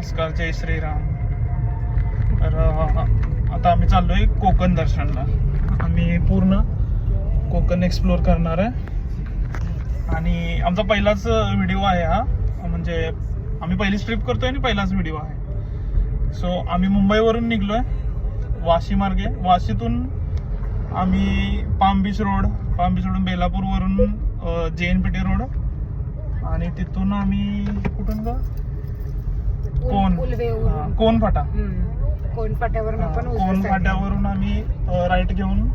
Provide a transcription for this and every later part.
नमस्कार जय श्रीराम. तर आता आम्ही चाललोय कोकण दर्शनला. आम्ही पूर्ण कोकण एक्सप्लोअर करणार आहे. आणि आमचा पहिलाच व्हिडिओ आहे हा. म्हणजे आम्ही पहिलीच ट्रिप करतोय आणि पहिलाच व्हिडिओ आहे. सो आम्ही मुंबईवरून निघलोय वाशी मार्गे. वाशीतून आम्ही palm beach road palm beach रोडून बेलापूरवरून J N P T road आणि तिथून आम्ही कुठून का कोण? कोण? फाटा कोण फाट्यावर हा, आपण उजव्या कोण side ला. फाट्यावरून आम्ही राईट घेऊन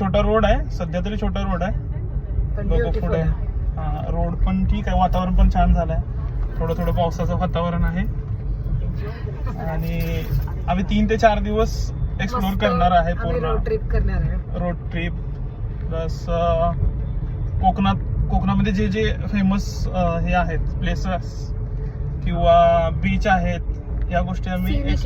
छोटा रोड आहे सध्या तरी छोटा रोड आहे. पण बघू beautiful पुढे. आहे. रोड पण ठीक आहे वातावरण पण छान झालंय. थोडं थोडं पावसाचं वातावरण आहे. आणि आम्ही तीन ते चार दिवस एक्सप्लोर मस्त. करणार आहे आम्ही पूर्ण. रोड ट्रिप करणार आहे. रोड ट्रिप प्लस कोकणात कोकणामध्ये जे जे फेमस हे आहेत प्लेसेस किंवा बीच आहेत या गोष्टी आम्ही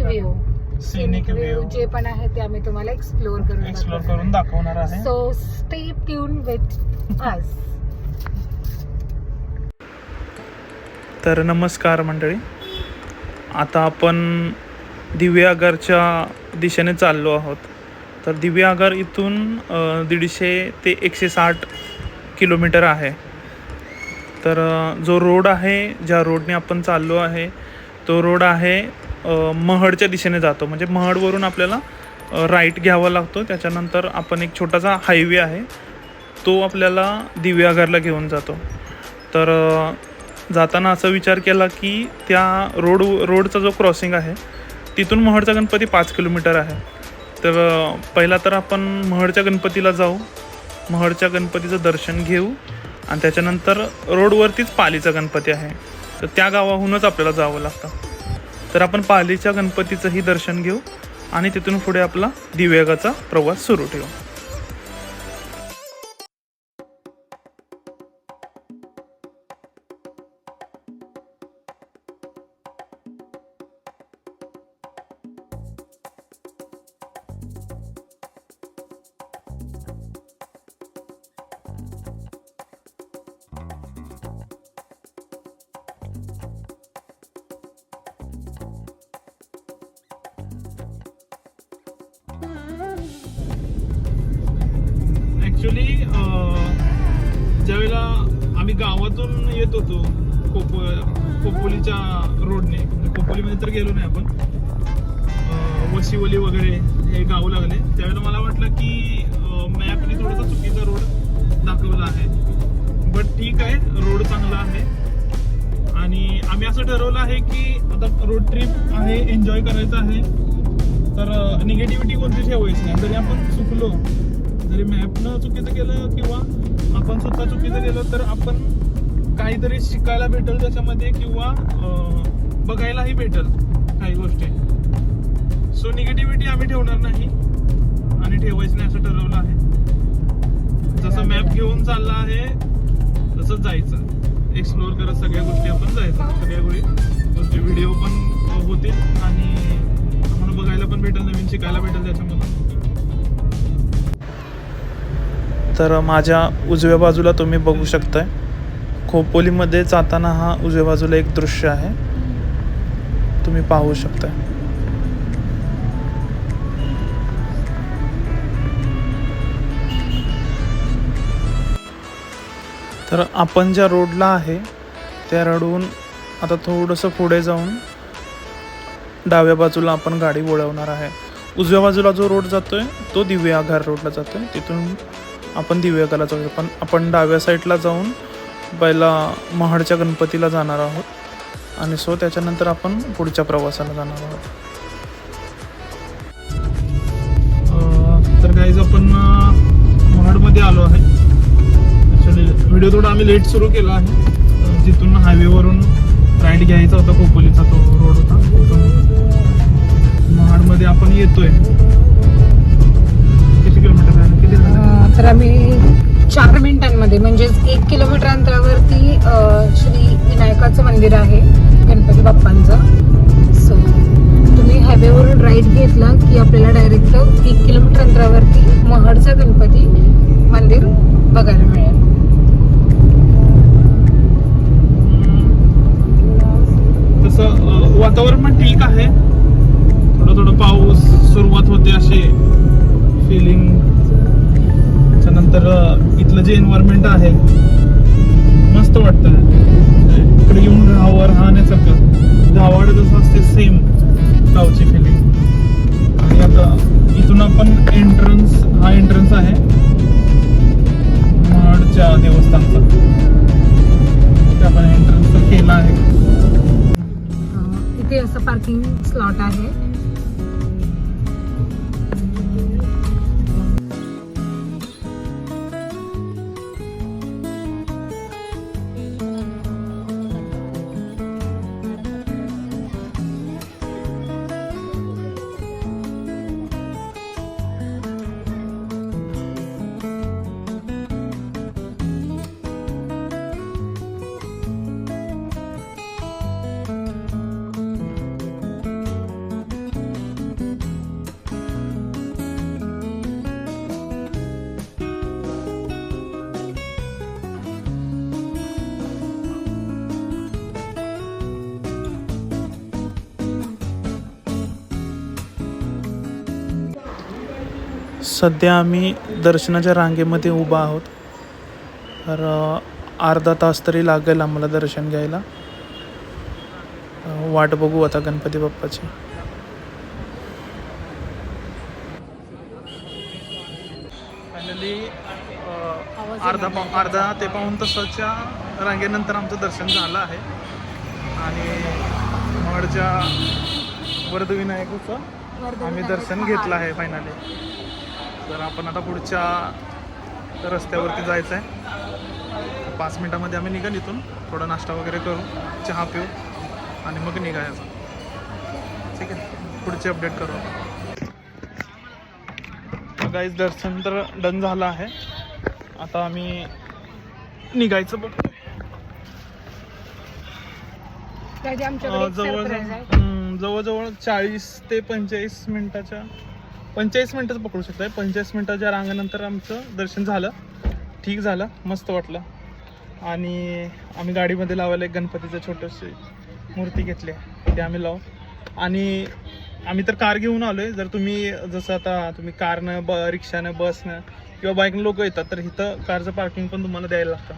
सिनिक व्ह्यू जे पण आहे ते आम्ही तुम्हाला एक्सप्लोर करून एक्सप्लोर करून दाखवणार आहे. So stay tune with us तर नमस्कार मंडळी. आता आपण दिव्यागरच्या दिशेने चाललो आहोत. तर दिव्यागर इथून दीडशे ते एकशे साठ किलोमीटर आहे. तर जो रोड आहे ज्या रोडने आपण चाललो आहे तो रोड आहे महडच्या दिशेने जातो. म्हणजे महडवरून आपल्याला राईट घ्यावा लागतो. त्याच्यानंतर आपण एक छोटासा हायवे आहे तो आपल्याला दिव्यागरला घेऊन जातो. तर जाताना असा विचार केला की त्या रोड रोडचा जो क्रॉसिंग आहे तिथून महडचा गणपती पाच किलोमीटर आहे. तर पहिला तर आपण महडच्या गणपतीला जाऊ. महडच्या गणपतीचं दर्शन घेऊ. आणि त्याच्यानंतर रोडवरतीच पालीचा गणपती आहे. तर त्या गावाहूनच आपल्याला जावं लागतं. तर आपण पालीच्या गणपतीचंही दर्शन घेऊ आणि तिथून पुढे आपला दिव्यागाचा प्रवास सुरू ठेवू. ॲक्च्युली ज्यावेळेला आम्ही गावातून येत होतो कोप कोपोलीच्या रोडने म्हणजे कोपोलीमध्ये तर गेलो नाही आपण वशिवली वगैरे हे गावं लागले त्यावेळेला मला वाटलं की मॅपने थोडासा चुकीचा रोड दाखवला आहे. बट ठीक आहे रोड चांगला आहे. आणि आम्ही असं ठरवलं आहे की आता रोड ट्रिप आहे एन्जॉय करायचं आहे. तर निगेटिव्हिटी कोणती ठेवायची? नाही जरी आपण चुकलो जरी मॅपनं चुकीचं केलं किंवा आपण स्वतः चुकीचं केलं तर आपण काहीतरी शिकायला भेटेल त्याच्यामध्ये किंवा बघायलाही भेटेल काही गोष्टी. सो निगेटिव्हिटी आम्ही ठेवणार नाही आणि ठेवायची नाही असं ठरवलं आहे. जसं मॅप घेऊन चालला आहे तसंच जायचं. एक्सप्लोअर करत सगळ्या गोष्टी आपण जायचं. सगळ्या गोष्टी गोष्टी व्हिडिओ पण होतील आणि आम्हाला बघायला पण भेटेल नवीन शिकायला भेटेल त्याच्यामधून. तर माझ्या उजव्या बाजूला तुम्ही बघू शकताय. खोपोलीमध्ये जाताना हा उजव्या बाजूला एक दृश्य आहे. तुम्ही पाहू शकताय. तर आपण ज्या रोडला आहे त्या रोडहून आता थोडंसं पुढे जाऊन डाव्या बाजूला आपण गाडी वळवणार आहे. उजव्या बाजूला जो रोड जातोय तो दिव्या आघार रोडला जातोय. तिथून आपण दिव्यागाला जाऊया पण आपण डाव्या साईडला जाऊन पहिला महाडच्या गणपतीला जाणार आहोत. आणि सो त्याच्यानंतर आपण पुढच्या प्रवासाला जाणार आहोत. तर काहीच आपण महाडमध्ये आलो आहे. ॲक्च्युली व्हिडिओ थोडा आम्ही लेट सुरू केला आहे. जिथून हायवेवरून राईड घ्यायचा होता खोपोलीचा तो रोड होता. महाडमध्ये आपण येतोय. तर आम्ही चार मिनिटांमध्ये म्हणजेच एक किलोमीटर अंतरावरती श्री विनायकाचं मंदिर आहे गणपती बाप्पांचं. सो तुम्ही हायवेवरून राईट घेतला की आपल्याला डायरेक्ट एक किलोमीटर सध्या आम्ही दर्शनाच्या रांगेमध्ये उभा आहोत. तर अर्धा तास तरी लागेल आम्हाला दर्शन घ्यायला. वाट बघू आता गणपती बाप्पाची. फायनली अर्धा पाव अर्धा ते पाऊन तासाच्या रांगेनंतर आमचं दर्शन झालं आहे. आणि मडच्या वरदविनायकाचं आम्ही दर्शन घेतलं आहे फायनली तर आपण आता पुढच्या रस्त्यावरती जायचं आहे पाच मिनिटामध्ये आम्ही निघाल इथून. थोडा नाश्ता वगैरे करू चहा पिऊ आणि मग निघायचं ठीक आहे? पुढचे अपडेट करू गाईज दर्शन तर डन झालं आहे. आता आम्ही निघायचं बघ त्याची आमच्याकडे एक जवळ surprise आहे. जवळजवळ चाळीस ते पंचेचाळीस मिनिटाच्या पंचेचाळीस मिनटंच पकडू शकताय. पंचेचाळीस मिनिटाच्या रांगानंतर आमचं दर्शन झालं ठीक झालं मस्त वाटलं. आणि आम्ही गाडीमध्ये लावायला एक गणपतीचं छोटंशी मूर्ती घेतली आहे. ते आम्ही लावू. आणि आम्ही तर कार घेऊन आलो आहे जर तुम्ही जसं आता तुम्ही कारनं ब रिक्षानं बसनं किंवा बाईकनं लोक येतात तर इथं कारचं पार्किंग पण तुम्हाला द्यायला लागतं.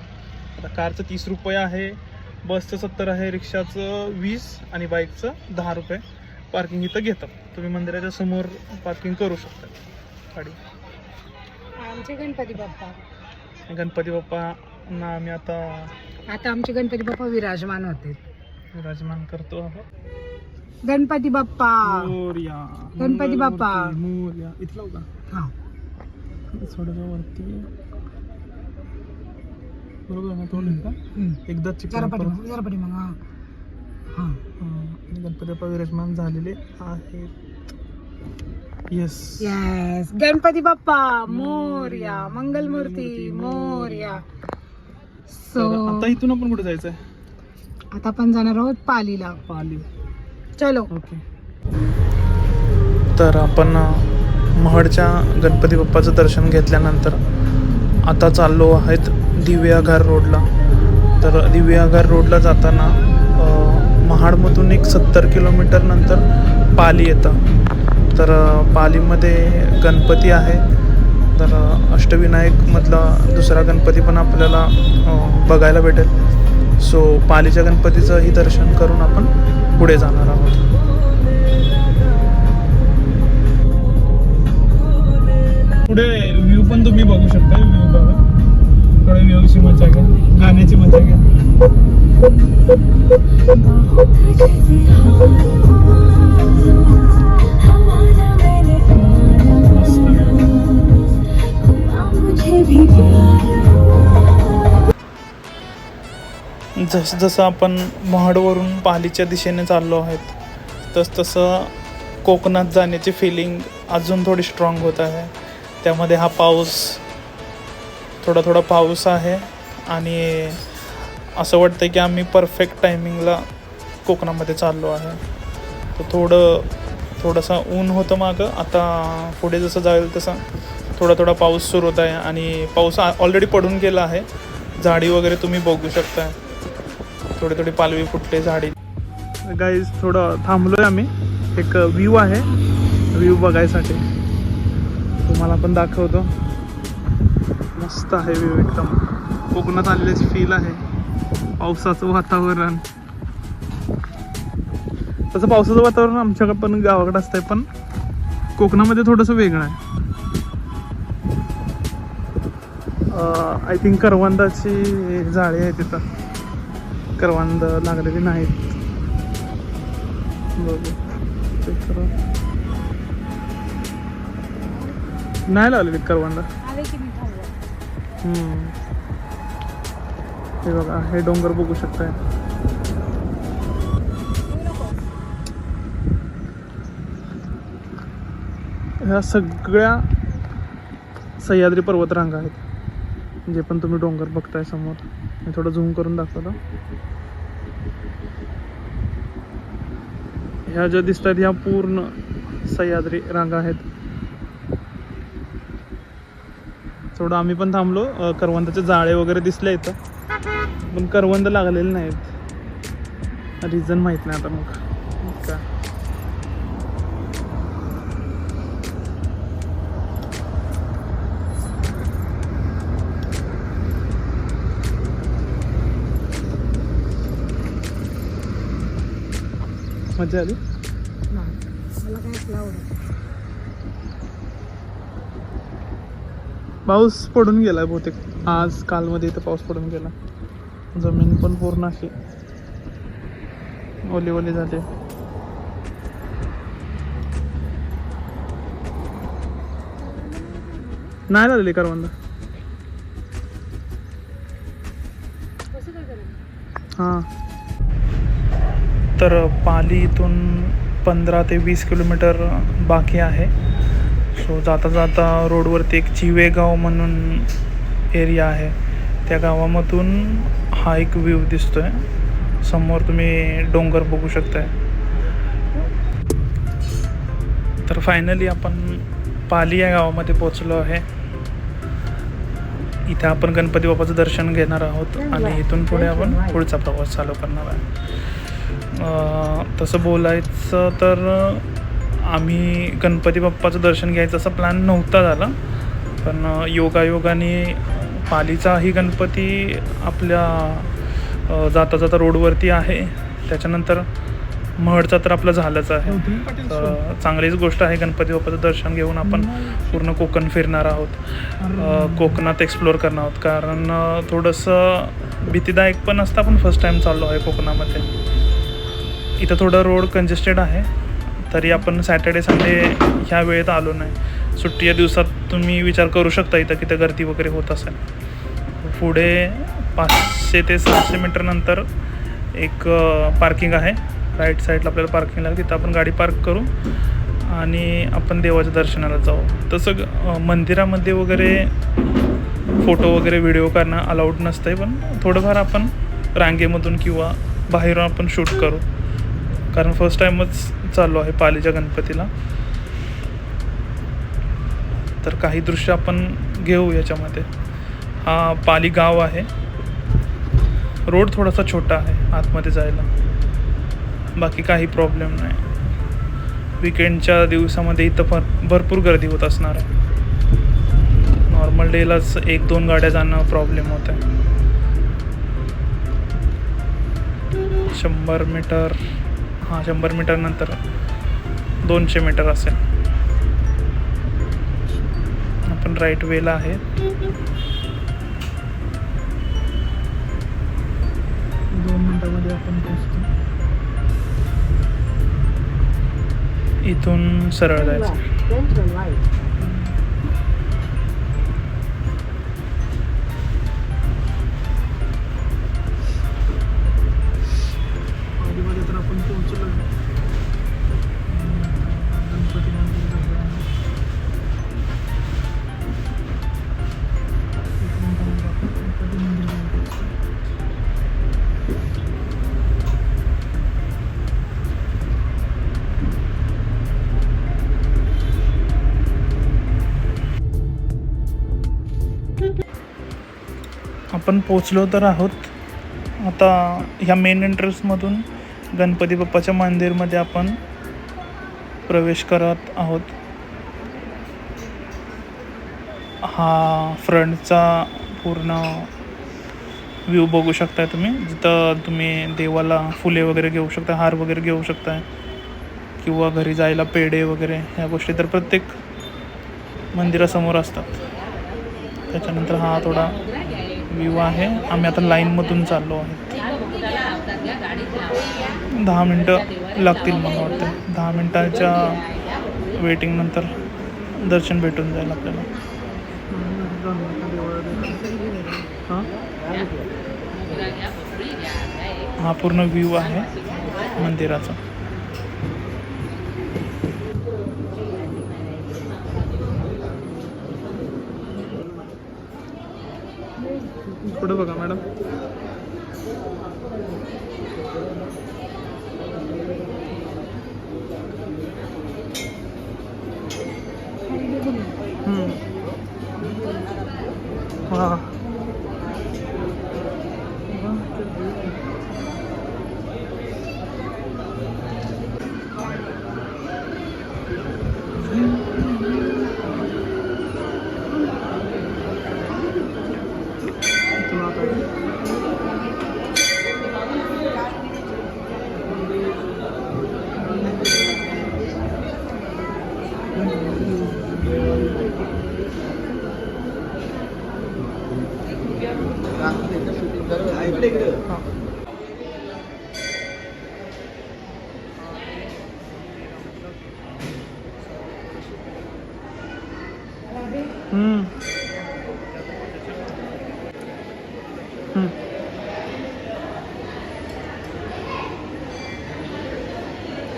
आता कारचं तीस रुपये आहे बसचं सत्तर आहे रिक्षाचं वीस आणि बाईकचं दहा रुपये. पार्किंग इथं घेतात. तुम्ही मंदिराच्या समोर पार्किंग करू शकता. गाडी. आमचे गणपती बाप्पा. गणपती बाप्पांना आम्ही आता आता आमचे गणपती बाप्पा विराजमान होते. विराजमान करतो आहोत. गणपती बाप्पा. मोरया. गणपती बाप्पा. मंगलमूर्ती, मोरया. इथला होता हा. थोडंसं वरती. बरोबर ना? हम्म. एकदा जरा चिकन जरा हा. हा गणपती बाप्पा विराजमान झालेले आहेत. Yes yes Ganpati Bappa Morya Mangalmurti Morya. So आता इथून आपण कुठे जायचंय? आता आपण जाणार आहोत पालीला. पाली. चलो. ओके तर आपण महडच्या गणपती बाप्पाचं दर्शन घेतल्यानंतर आता चाललो आहेत दिव्याघर रोडला. तर दिव्याघर रोडला जाताना महाडमधून एक सत्तर किलोमीटर नंतर पाली येतं. तर पालीमध्ये गणपती आहे. तर अष्टविनायकमधला दुसरा गणपती पण आपल्याला बघायला भेटेल. सो पालीच्या गणपतीचंही दर्शन करून आपण पुढे जाणार आहोत. पुढे व्ह्यू पण तुम्ही बघू शकता. व्ह्यू बघा. थोड्या व्ह्यूची मजा घ्या. गाण्याची मजा घ्या. जसजसं जस जसं आपण महाडवरून पालीच्या दिशेने चाललो आहेत तसतसं कोकणात जाण्याची फिलिंग अजून थोडी स्ट्रॉंग होत आहे. त्यामध्ये हा पाऊस थोडा थोडा पाऊस आहे आणि असं वाटतं की आम्ही परफेक्ट टायमिंगला कोकणामध्ये चाललो आहे. तर थोडं थोडंसं ऊन होतं मागं. आता पुढे जसं जाईल तसं थोडा थोडा पाऊस सुरू होत आहे आणि पाऊस ऑलरेडी पडून गेला आहे. झाडी वगैरे तुम्ही बघू शकता थोडी थोडी पालवी फुटले झाडी. गाईज थोडं थांबलोय आम्ही. एक व्ह्यू आहे. व्ह्यू बघायसाठी. तुम्हाला पण दाखवतो. मस्त आहे व्ह्यू एकदम. कोकणात आलेल्याची फील आहे. पावसाचं वातावरण. तसं पावसाचं वातावरण आमच्याकडे पण गावाकडे असतंय पण कोकणामध्ये थोडंसं वेगळं आहे. आय थिंक करवंदाची झाडे आहे तिथं. करवंद लागलेली नाहीत. नाही लागलेली करवंद. हम्म. हे बघा हे डोंगर बघू शकताय. ह्या सगळ्या सह्याद्री पर्वतरांगा आहेत जे पण तुम्ही डोंगर बघताय समोर. मी थोडं झूम करून दाखवतो. ह्या ज्या दिसत आहेत ह्या पूर्ण सह्याद्री रांगा आहेत. थोडं आम्ही पण थांबलो. अं, करवंदाचे जाळे वगैरे दिसले इथं. पण करवंद लागलेले नाहीत. रिझन माहीत नाही आता मग. काय मजा आली? पाऊस पडून गेलाय बहुतेक. आज कालमध्ये इथं पाऊस पडून गेला. जमीन पण पूर्ण अशी ओली ओली झाली. नाही झालेली करवंद हां. तर पाली इथून पंधरा ते वीस किलोमीटर बाकी आहे. सो जाता जाता रोडवरती एक चिवेगाव म्हणून एरिया आहे. त्या गावामधून हा एक व्ह्यू दिसतोय. समोर तुम्ही डोंगर बघू शकताय. तर फायनली आपण पाली या गावामध्ये पोचलो आहे. इथे आपण गणपती बाप्पाचं दर्शन घेणार आहोत आणि इथून पुढे आपण पुढचा प्रवास चालू करणार आहे. तसं बोलायचं तर आम्ही गणपती बाप्पाचं दर्शन घ्यायचं असा प्लॅन नव्हता झाला. पण योगायोगाने पालीचाही गणपती आपल्या जाता जाता रोडवरती आहे. त्याच्यानंतर महडचा तर आपलं झालंच आहे. तर चांगलीच गोष्ट आहे गणपती बाप्पाचं दर्शन घेऊन आपण पूर्ण कोकण फिरणार आहोत. कोकणात एक्सप्लोअर करणार आहोत. कारण थोडंसं भीतीदायक पण असतं. आपण फर्स्ट टाईम चाललो आहे कोकणामध्ये. इथं थोडं रोड कंजेस्टेड आहे. तरी आपण सॅटर्डे संडे ह्या वेळेत आलो नाही. सुट्टी या दिवसात तुम्ही विचार करू शकता इथं की गर्दी वगैरे होत असेल. पुढे पाचशे ते सहाशे मीटर नंतर एक पार्किंग आहे. राईट साईडला आपल्याला पार्किंग लागेल. तिथं आपण गाडी पार्क करू आणि आपण देवाच्या दर्शनाला जाऊ. तसं मंदिरामध्ये वगैरे फोटो वगैरे व्हिडिओ करणं अलाउड नसतं पण थोडंफार आपण रांगेमधून किंवा बाहेरून आपण शूट करू. कारण फर्स्ट टाईमच चाललो आहे पालीच्या गणपतीला. तर काही दृश्य आपण घेऊ याच्यामध्ये. हा पाली गाव आहे. रोड थोडासा छोटा आहे आतमध्ये जायला. बाकी काही प्रॉब्लेम नाही. विकेंडच्या दिवसामध्ये इथं भर भरपूर गर्दी होत असणार आहे. नॉर्मल डेलाच एक दोन गाड्या जाणं प्रॉब्लेम होत आहे. शंभर मीटर हां शंभर मीटरनंतर दोनशे मीटर असेल. आपण राईट वेला आहे. दोन मिनटामध्ये आपण पोहोचतो. इथून सरळ जायचं. आपण पोचलो तर आहोत. आता ह्या मेन एंट्रन्समधून गणपती बाप्पाच्या मंदिरमध्ये आपण प्रवेश करत आहोत. हा फ्रंटचा पूर्ण व्ह्यू बघू शकताय तुम्ही. जिथं तुम्ही देवाला फुले वगैरे घेऊ शकता हार वगैरे घेऊ शकताय. किंवा घरी जायला पेढे वगैरे ह्या गोष्टी तर प्रत्येक मंदिरासमोर असतात. त्याच्यानंतर हा थोडा व्ह्यू आहे. आम्ही आता लाईनमधून चाललो आहे. दहा मिनटं लागतील मला वाटतं. दहा मिनटाच्या वेटिंगनंतर दर्शन भेटून जाईल आपल्याला. हा? पूर्ण व्ह्यू आहे मंदिराचा. पुढे बघा मॅडम हा हम्म.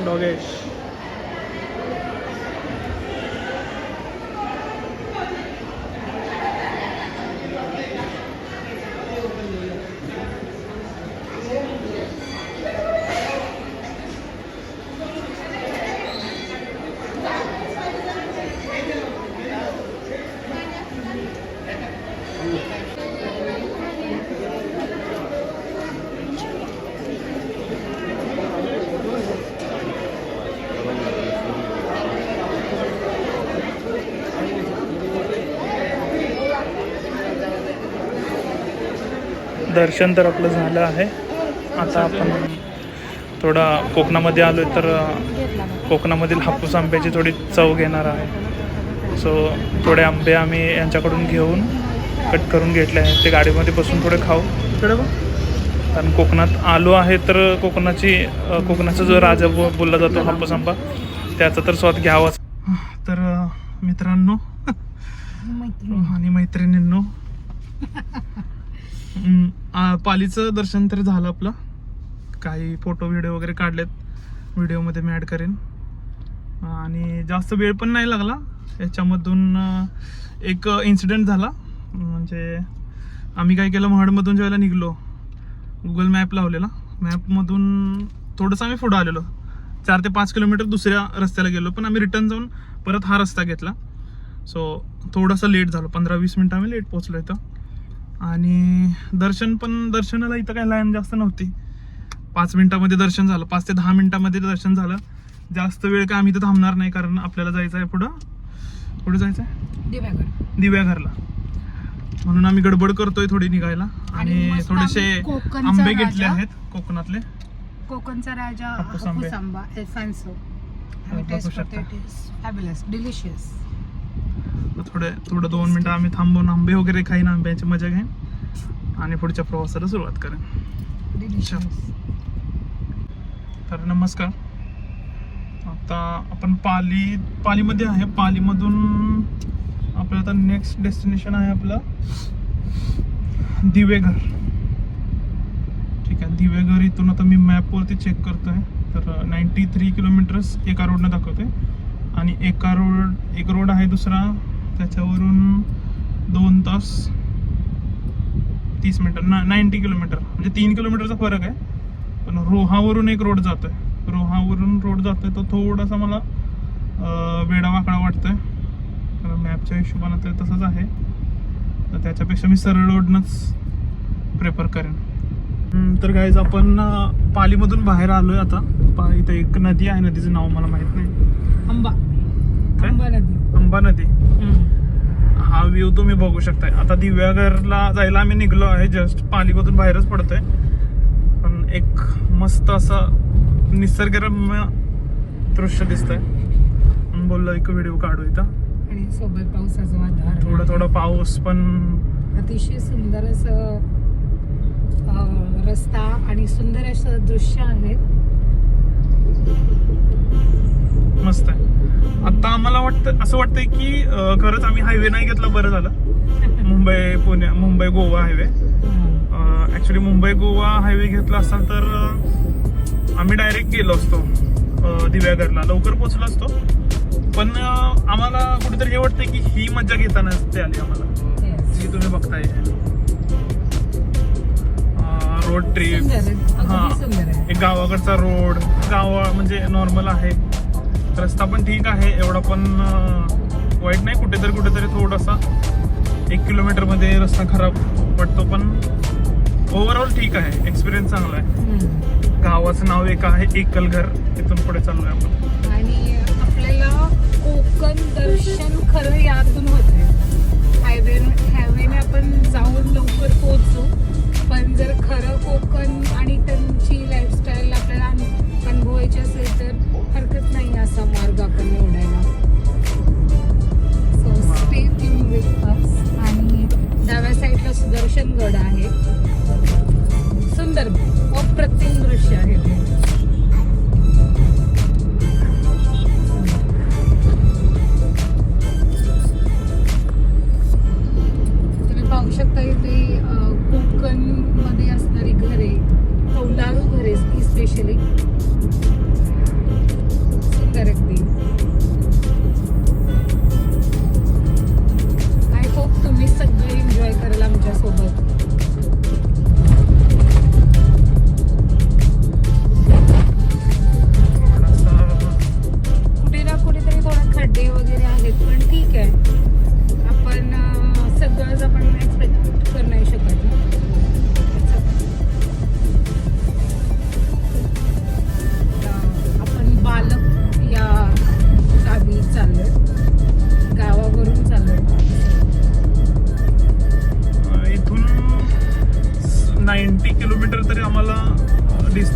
নগেশ। दर्शन तर आपलं झालं आहे. आता आपण थोडा कोकणामध्ये आलो तर कोकणामधील हापूस आंब्याची थोडी चव घेणार आहे. सो थोडे आंबे आम्ही यांच्याकडून घेऊन कट करून घेतले आहेत. ते गाडीमध्ये बसून थोडे खाऊ. थोडे कारण कोकणात आलो आहे तर कोकणाची कोकणाचा जो राजा बोलला जातो हापूस आंबा त्याचा तर स्वाद घ्यावाच. तर मित्रांनो आणि मैत्रिणींनो पालीचं दर्शन तर झालं आपलं. काही फोटो व्हिडिओ वगैरे काढलेत. व्हिडिओमध्ये मी ॲड करेन. आणि जास्त वेळ पण नाही लागला. याच्यामधून एक इन्सिडेंट झाला. म्हणजे आम्ही काय केलं महाडमधून ज्यावेळेला निघलो. गुगल मॅप लावलेला. मॅपमधून थोडंसं आम्ही पुढं आलेलो. चार ते पाच किलोमीटर दुसऱ्या रस्त्याला गेलो पण आम्ही रिटर्न जाऊन परत हा रस्ता घेतला. सो थोडंसं लेट झालं. पंधरा वीस मिनटं आम्ही लेट पोचलो इथं. आणि दर्शन पण दर्शनाला इथं काही लाईन जास्त नव्हती. पाच मिनिटामध्ये दर्शन झालं. पाच ते दहा मिनिटामध्ये दर्शन झालं. जास्त वेळ काय आम्ही इथं थांबणार नाही कारण आपल्याला जायचं आहे पुढं. पुढे जायचं आहे? दिव्यागड दिव्या घरला म्हणून आम्ही गडबड करतोय थोडी निघायला. आणि थोडेसे आंबे घेतले. आहेत कोकणातले. कोकणचा राजा हापूस आंबे. टेस्ट डिलिशियस थोडे थोडं दोन मिनिटं आम्ही थांबून आंबे वगैरे खाईन आंब्याची मजा घेईन. आणि पुढच्या प्रवासाला सुरुवात करेन. तर नमस्कार. आता आपण पाली पालीमध्ये आहे. पालीमधून आपलं आता नेक्स्ट डेस्टिनेशन आहे आपलं दिवेघर. ठीक आहे दिवेघर इथून आता मी मॅपवरती चेक करतोय. तर नाईन्टी थ्री किलोमीटर्स एका रोडनं दाखवते आणि एका रोड एक रोड आहे दुसरा. त्याच्यावरून दोन तास तीस मिनटं ना नाईन्टी किलोमीटर म्हणजे तीन किलोमीटरचा फरक आहे. पण रोहावरून एक रोड जातो आहे रोहावरून रोड जातो आहे तो थोडासा मला अं, वाटतो आहे कारण मॅपच्या हिशोबानं तर तसंच आहे. तर त्याच्यापेक्षा मी सरळ रोडनंच प्रेफर करेन. तर गाईज आपण पालीमधून बाहेर आलो आहे आता. पा इथं एक नदी आहे. नदीचं नाव मला माहीत नाही. काय? आंबा नदी. अंबा नदी. हा व्ह्यू तुम्ही बघू शकताय. आता दिव्यागरला जायला आम्ही निघलो आहे जस्ट पालीमधून बाहेरच पडतोय. पण एक मस्त असं निसर्गरम्य दृश्य दिसतंय. म्हणून बोललो एक व्हिडिओ काढू इथं. आणि सोबत पावसाचं वातावरण. थोडं थोडं पाऊस पण अतिशय सुंदर असं अं, रस्ता आणि सुंदर असं दृश्य आहे. मस्त आहे. आता आम्हाला वाटतं असं वाटतंय की खरंच आम्ही हायवे नाही घेतला बरं झालं. Mumbai Pune Mumbai Goa highway actually Mumbai Goa highway घेतला असता तर आम्ही डायरेक्ट गेलो असतो अं, दिव्यागरला लवकर पोहोचलो असतो. पण आम्हाला कुठेतरी हे वाटतंय की ही मजा घेताना ते आली आम्हाला. जी तुम्ही बघताय. Road trip. हा. एक गावाकडचा रोड गावा म्हणजे नॉर्मल आहे. रस्ता पण ठीक आहे एवढा पण वाईट नाही. कुठेतरी कुठेतरी थोडासा एक किलोमीटरमध्ये रस्ता खराब वाटतो पण ओव्हरऑल ठीक आहे. एक्सपिरियन्स चांगला आहे. गावाचं नाव एक आहे एकल घर. तिथून पुढे चाललोय आपण. आणि आपल्याला कोकण दर्शन खरं यातून होते हायवे हायवेने आपण जाऊन लवकर पोहोचू. पण जर खरं कोकण आणि त्यांची लाईफस्टाईल आपल्याला अनु- अनुभवायची असेल तर हरकत नाही असा मार्ग आपण निवडायला so stay tune with us आणि डाव्या साईडला सुदर्शन गड आहे. सुंदर अप्रतिम दृश्य आहे ते.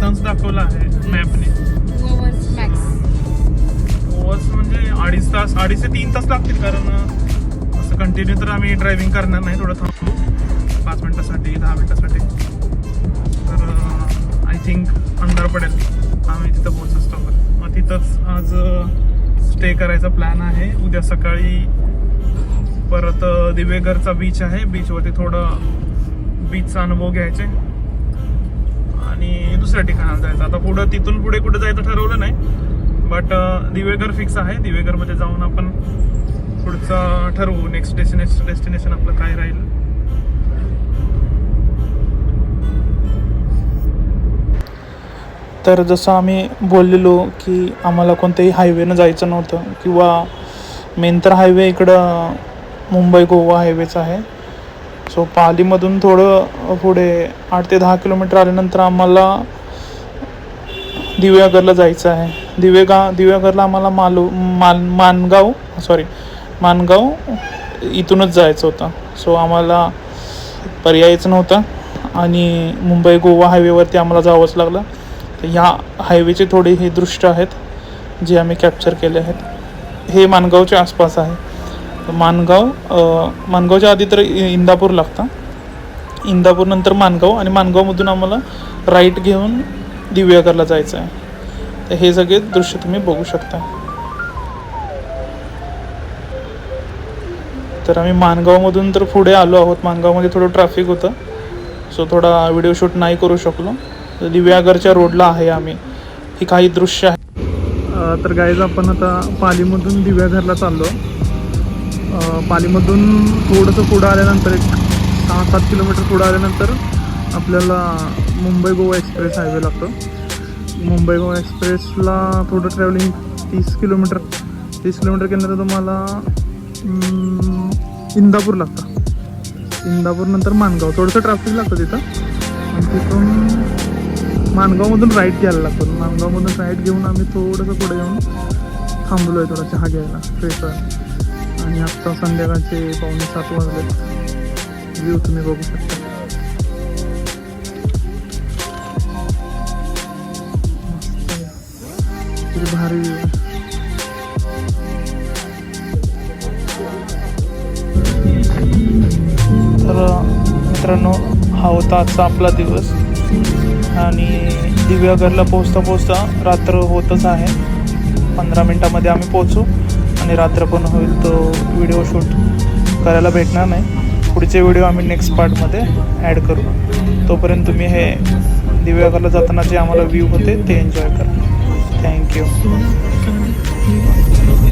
डिस्टन्स दाखवला आहे मॅपने ओव्हर्स म्हणजे अडीच तास अडीच ते तीन तास लागतील कारण असं कंटिन्यू तर आम्ही ड्रायव्हिंग करणार नाही थोडं थांबलो पाच मिनिटासाठी दहा मिनिटासाठी. तर आय थिंक अंधार पडेल. आम्ही तिथं पोहोचतो मग तिथंच आज स्टे करायचा प्लॅन आहे. उद्या सकाळी परत अं, दिवेघरचा बीच आहे. बीचवरती थोडं बीचचा अनुभव घ्यायचे. आणि दुसऱ्या ठिकाणाला जायचं. आता पुढं तिथून पुढे कुठे जायचं ठरवलं नाही बट दिवेघर फिक्स आहे. दिवेघरमध्ये जाऊन आपण पुढचं ठरवू. नेक्स्ट डेस्टिनेशन डेस्टिनेशन आपलं काय राहील? तर जसं आम्ही बोललेलो की आम्हाला कोणत्याही हायवेनं जायचं नव्हतं किंवा मेन तर हायवे इकडं मुंबई गोवा हायवेचा आहे. सो पालीमधून थोडं पुढे आठ ते दहा किलोमीटर आल्यानंतर आम्हाला दिव्यागरला जायचं आहे. दिवेगा दिव्यागरला आम्हाला मालू मान मानगाव सॉरी मानगाव इथूनच जायचं होतं. सो आम्हाला पर्यायच नव्हता आणि मुंबई गोवा हायवेवरती आम्हाला जावंच लागलं. तर ह्या हायवेचे थोडे हे दृश्य आहेत जे आम्ही कॅप्चर केले आहेत. हे मानगावच्या आसपास आहे. मानगाव मानगावच्या आधी तर इंदापूर लागतं. इंदापूर नंतर मानगाव आणि मानगावमधून आम्हाला राईट घेऊन दिव्यागरला जायचं आहे. तर हे सगळे दृश्य तुम्ही बघू शकता. तर आम्ही मानगावमधून तर पुढे आलो आहोत. मानगावमध्ये थोडं ट्रॅफिक होतं. सो थोडा व्हिडिओ शूट नाही करू शकलो. तर दिव्यागरच्या रोडला आहे आम्ही. ही काही दृश्य आहे. तर गाईज आपण आता पालीमधून दिव्याघरला चाललो. पालीमधून थोडंसं पुढं आल्यानंतर एक सहा सात किलोमीटर पुढं आल्यानंतर आपल्याला मुंबई गोवा एक्सप्रेस हायवे लागतो. मुंबई गोवा एक्सप्रेसला थोडं ट्रॅव्हलिंग तीस किलोमीटर तीस किलोमीटर केल्यानंतर तुम्हाला इंदापूर लागतं. इंदापूरनंतर माणगाव मानगाव थोडंसं ट्रॅफिक लागतं तिथं. आणि तिथून माणगावमधून राईट घ्यायला लागतो. माणगावमधून राईट घेऊन आम्ही थोडंसं पुढे येऊन थांबलो आहे थोडा चहा घ्यायला. फ्रेश व्हायला आणि आत्ता संध्याकाळचे पावणे सात वाजले व्ह्यू तुम्ही बघू शकता. भारी view तर मित्रांनो हा होता आजचा आपला दिवस. आणि दिव्यागरला पोचता पोचता रात्र होतच आहे. पंधरा मिनटामध्ये आम्ही पोचू आणि रात्र पण होईल तो व्हिडिओ शूट करायला भेटणार नाही. पुढचे व्हिडिओ आम्ही नेक्स्ट पार्टमध्ये ॲड करू. तोपर्यंत तुम्ही हे दिव्याघरला जाताना जे आम्हाला व्ह्यू होते ते एन्जॉय करा. थँक्यू